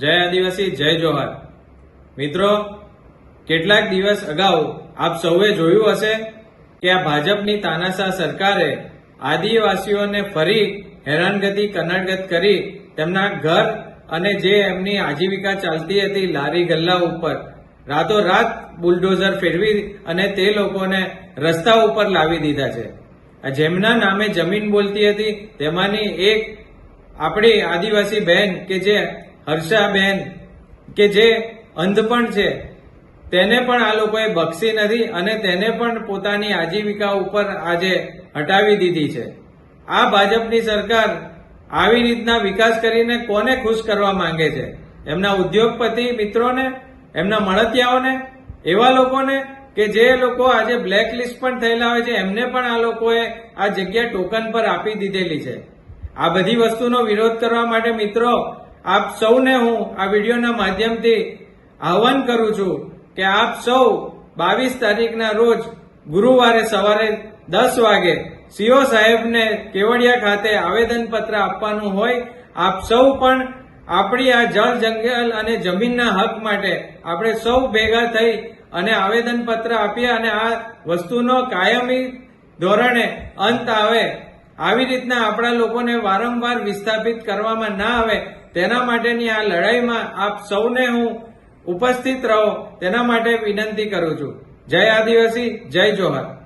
જય આદિવાસી, જય જોહાર. મિત્રો, કેટલાક દિવસ અગાઉ આપ સૌએ જોયું હશે કે આ ભાજપની તાનાશાહ સરકારે આદિવાસીઓને ફરી હેરાનગતિ, કનડગત કરી તેમના ઘર અને જે એમની આજીવિકા ચાલતી હતી લારી ગલ્લા ઉપર, રાતોરાત બુલડોઝર ફેરવી અને તે લોકોને રસ્તા ઉપર લાવી દીધા છે. જેમના નામે જમીન બોલતી હતી, તેમાંની એક આપણી આદિવાસી બહેન કે જે હર્ષાબેન, કે જે અંધ પણ છે, તેને પણ આ લોકોએ બક્ષી નથી અને તેને પણ પોતાની આજીવિકા ઉપર આજે હટાવી દીધી છે. આ ભાજપની સરકાર આવી રીતના વિકાસ કરીને કોને ખુશ કરવા માંગે છે? એમના ઉદ્યોગપતિ મિત્રોને, એમના મળતિયાઓને, એવા લોકોને કે જે લોકો આજે બ્લેકલિસ્ટ પણ થયેલા હોય છે, એમને પણ આ લોકોએ આ જગ્યા ટોકન પર આપી દીધેલી છે. આ બધી વસ્તુનો વિરોધ કરવા માટે મિત્રો આપ સૌને હું આ વિડીયોના માધ્યમથી આહવાન કરું છું કે આપ સૌ બાવીસ તારીખના રોજ ગુરુવારે સવારે દસ વાગે સીઓ સાહેબને કેવડિયા ખાતે આવેદનપત્ર આપવાનું હોય, આપ સૌ પણ આપણી આ જળ જંગલ અને જમીનના હક માટે આપણે સૌ ભેગા થઈ અને આવેદનપત્ર આપીએ અને આ વસ્તુનો કાયમી ધોરણે અંત આવે આવી રીતના આપણા લોકોને વારંવાર વિસ્થાપિત કરવામાં ના આવે, તેના માટેની આ લડાઈમાં આપ સૌને હું ઉપસ્થિત રહો, તેના માટે વિનંતી કરું છું. જય આદિવાસી, જય જોહાર.